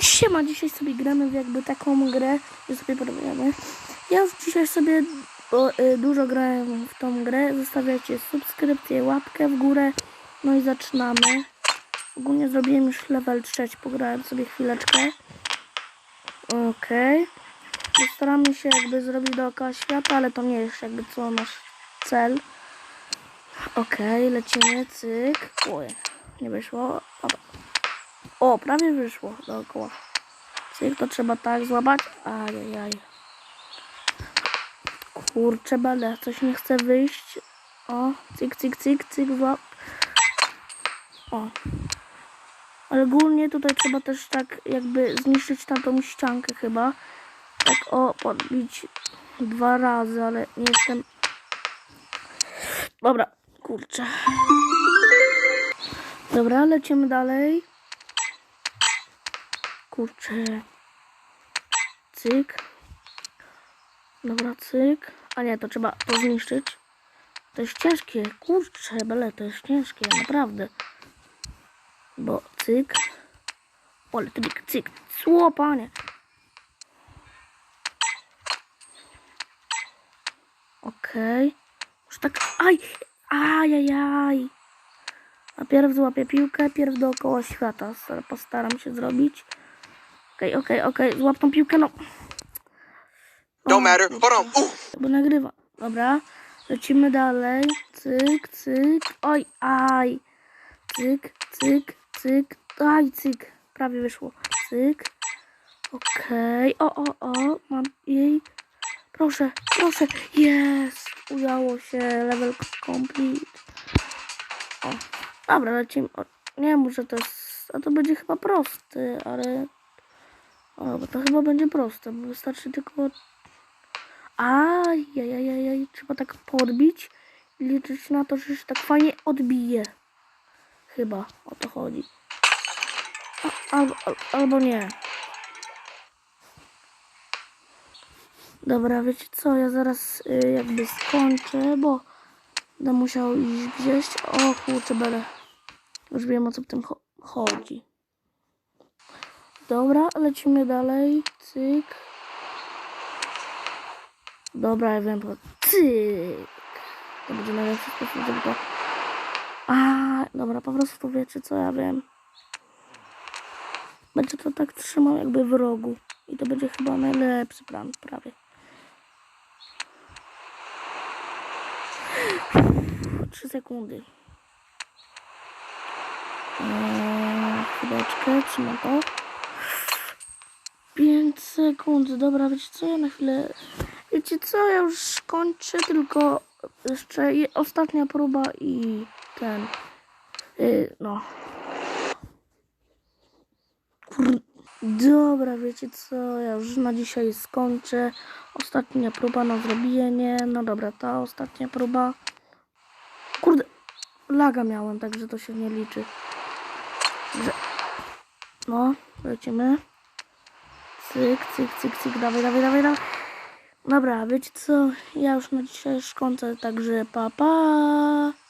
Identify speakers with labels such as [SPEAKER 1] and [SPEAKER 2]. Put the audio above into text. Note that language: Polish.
[SPEAKER 1] Siema, dzisiaj sobie gramy w jakby taką grę, że sobie porobiamy. Ja dzisiaj sobie bo, y, dużo grałem w tą grę. Zostawiajcie subskrypcję, łapkę w górę. No i zaczynamy. Ogólnie zrobiłem już level trzeci, pograłem sobie chwileczkę. Okej. Postaramy się jakby zrobić dookoła świata, ale to nie jest jakby co nasz cel. Okej, lecimy, cyk. Oj, nie wyszło. Dobra. O, prawie wyszło dookoła. Cyk, to trzeba tak złapać. Ajajaj. Kurczę, bele, coś nie chce wyjść. O, cyk, cyk, cyk, cyk, złap. O. Ale ogólnie tutaj trzeba też tak jakby zniszczyć tamtą ściankę chyba. Tak o, podbić dwa razy, ale nie jestem... Dobra, kurczę. Dobra, lecimy dalej. Kurczę. Cyk. Dobra, cyk. A nie, to trzeba to zniszczyć. To jest ciężkie. Kurczę, bele, to jest ciężkie, naprawdę. Bo cyk. Ole, ty cyk, cyk. Słopanie. Okej. Już tak. Aj! Ajajaj! A pierw złapię piłkę, pierw dookoła świata. Star- Postaram się zrobić. Okej, okej, okej. Złap tą piłkę, no.
[SPEAKER 2] No matter. Hold on. Ooh.
[SPEAKER 1] Bo nagrywa. Dobra. Lecimy dalej. Cyk, cyk. Oj, aj. Cyk, cyk, cyk. Aj, cyk. Prawie wyszło. Cyk. Okej. O, o, o. Mam jej. Proszę, proszę. Jest. Udało się. Level complete. O. Dobra, lecimy. O, nie, może to jest... A to będzie chyba prosty, ale... O, bo to chyba będzie proste, bo wystarczy tylko Ajajajaj, trzeba tak podbić i liczyć na to, że się tak fajnie odbije. Chyba o to chodzi. Albo, al, albo nie. Dobra, wiecie co, ja zaraz y, jakby skończę, bo będę musiał iść gdzieś. O kurczę, bele. Już wiem o co w tym cho chodzi. Dobra, lecimy dalej. Cyk. Dobra, ja wiem, po... cyk. To będzie najlepszy sposób, żeby to... A, dobra, po prostu wiecie co ja wiem. Będzie to tak trzymał jakby w rogu. I to będzie chyba najlepszy plan, prawie. Trzy sekundy. Eee, chwileczkę, trzymam to. 5 sekund, dobra, wiecie co, ja na chwilę... Wiecie co, ja już kończę, tylko jeszcze je, ostatnia próba i ten... Yy, no. Dobra, wiecie co, ja już na dzisiaj skończę. Ostatnia próba na zrobienie. No dobra, ta ostatnia próba. Kurde, laga miałem, także to się nie liczy. No, lecimy. Cyk, cyk, cyk, cyk, dawaj, dawaj, dawaj, dawaj. Dobra, wiecie co, ja już na dzisiaj już kończę, także pa, pa.